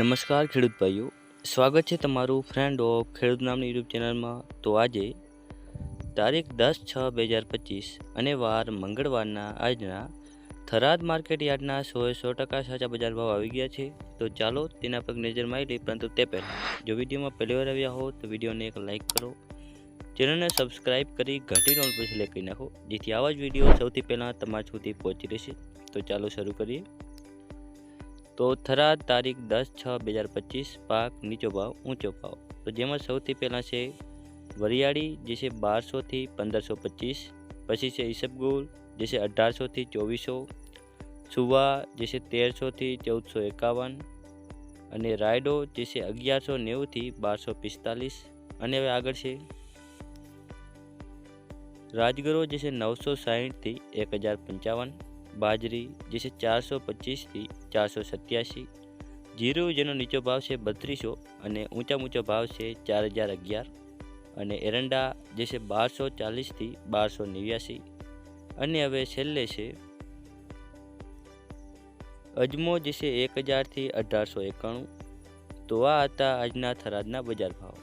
નમસ્કાર ખેડૂત ભાઈઓ, સ્વાગત છે તમારું ફ્રેન્ડ ઓફ ખેડૂત નામની યુટ્યુબ ચેનલમાં. તો આજે તારીખ દસ છ બે હજાર પચીસ અને વાર મંગળવારના આજના થરાદ માર્કેટ યાર્ડના સો સો ટકા સાચા બજાર ભાવ આવી ગયા છે. તો ચાલો તેના પર નજર મારી લઈએ પરંતુ તે પહેલાં, જો વિડીયોમાં પહેલી વાર આવ્યા હો, તો વિડીયોને એક લાઇક કરો. ચેનલને સબસ્ક્રાઇબ કરી ઘંટી નોટ પર સિલેક્ટ કરી નાખો, જેથી આવા જ વીડિયો સૌથી પહેલાં તમારા સુધી પહોંચી રહેશે. તો ચાલો શરૂ કરીએ. તો થરાદ તારીખ દસ છ બે હજાર પચીસ પાક નીચો ભાવ, ઊંચો ભાવ. તો જેમાં સૌથી પહેલાં છે વરિયાળી, જે છે બારસોથી પંદરસો પચીસ. પછી છે ઈસબગુલ જે છે અઢારસોથી ચોવીસો. સુવા, જે છે તેરસોથી ચૌદસો એકાવન. અને રાયડો, જે છે અગિયારસો નેવુંથી બારસો પિસ્તાલીસ. અને હવે આગળ છે રાજગરો, જે છે નવસો સાહીઠથી એક હજાર પંચાવન. બાજરી, જે છે ચારસો પચીસથી ચારસો સત્યાસી. જીરું, જેનો નીચો ભાવ છે બત્રીસો અને ઊંચા ઊંચો ભાવ છે ચાર હજાર અગિયાર. અને એરંડા, જે છે બારસો ચાલીસથી બારસો નેવ્યાસી. અને હવે છેલ્લે છે, અજમો, જે છે એક હજારથી અઢારસો એકાણું. તો આ હતા આજના થરાદના બજાર ભાવ.